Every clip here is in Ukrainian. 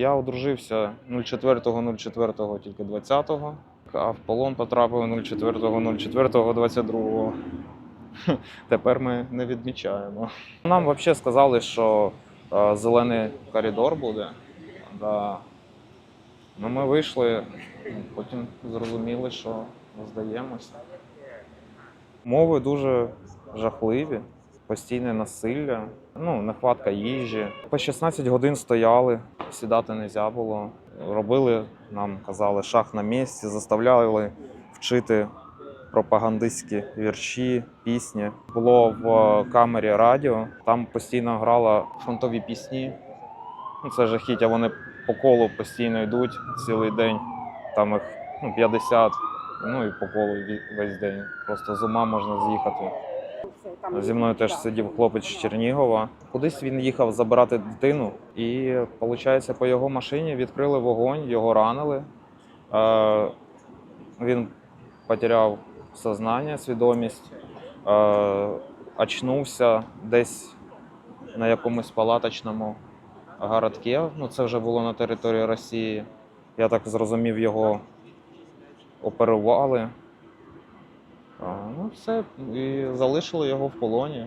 Я одружився 04.04 тільки 20-го, а в полон потрапив 04.04.22. Тепер ми не відмічаємо. Нам взагалі сказали, що е, зелений коридор буде. Да. Ну, ми вийшли, потім зрозуміли, що здаємося. Мови дуже жахливі, постійне насилля, ну, нехватка їжі. По 16 годин стояли, сідати не можна було. Робили, нам казали, шах на місці, заставляли вчити пропагандистські вірші, пісні. Було в камері радіо, там постійно грала фронтові пісні. Ну, це жахіття, вони по колу постійно йдуть цілий день. Там їх ну, 50, ну і по колу весь день. Просто з ума можна з'їхати. Зі мною теж сидів хлопець з Чернігова. Кудись він їхав забирати дитину, і виходить, по його машині відкрили вогонь, його ранили. Е, він потеряв сознання, свідомість, е, очнувся десь на якомусь палаточному городке. Ну, це вже було на території Росії. Я так зрозумів, його оперували. Ну, все, і залишили його в полоні.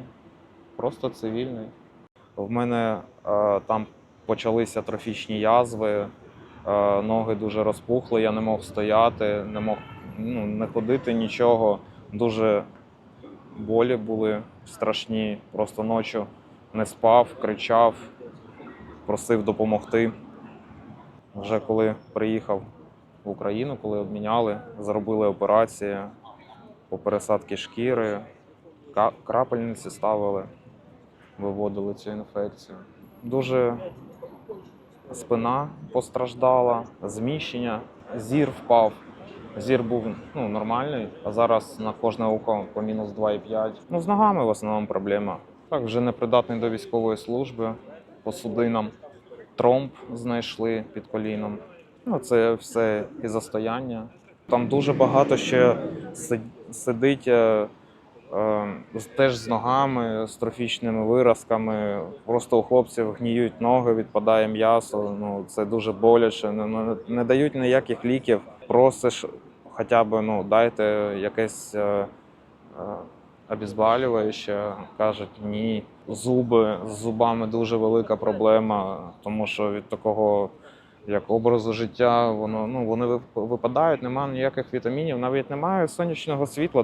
Просто цивільний. В мене е, там почалися трофічні язви, е, ноги дуже розпухли, я не мог стояти, не мог ну, не ходити нічого. Дуже болі були страшні. Просто ночі не спав, кричав, просив допомогти. Вже коли приїхав в Україну, коли обміняли, зробили операції по пересадці шкіри, крапельниці ставили, виводили цю інфекцію. Дуже спина постраждала, зміщення, зір впав. Зір був ну, нормальний, а зараз на кожне око по мінус 2,5. Ну, з ногами в основному проблема. Так, вже непридатний до військової служби, по судинам. Тромб знайшли під коліном. Ну, це все і застояння. Там дуже багато ще сидить е, е, теж з ногами, з трофічними виразками. Просто у хлопців гніють ноги, відпадає м'ясо. Ну, це дуже боляче. Не, не, дають ніяких ліків. Просиш хоча б ну, дайте якесь е, е, обезболююче. Кажуть, ні. Зуби з зубами дуже велика проблема, тому що від такого як образу життя, воно ну вони вип- випадають, немає ніяких вітамінів, навіть немає сонячного світла.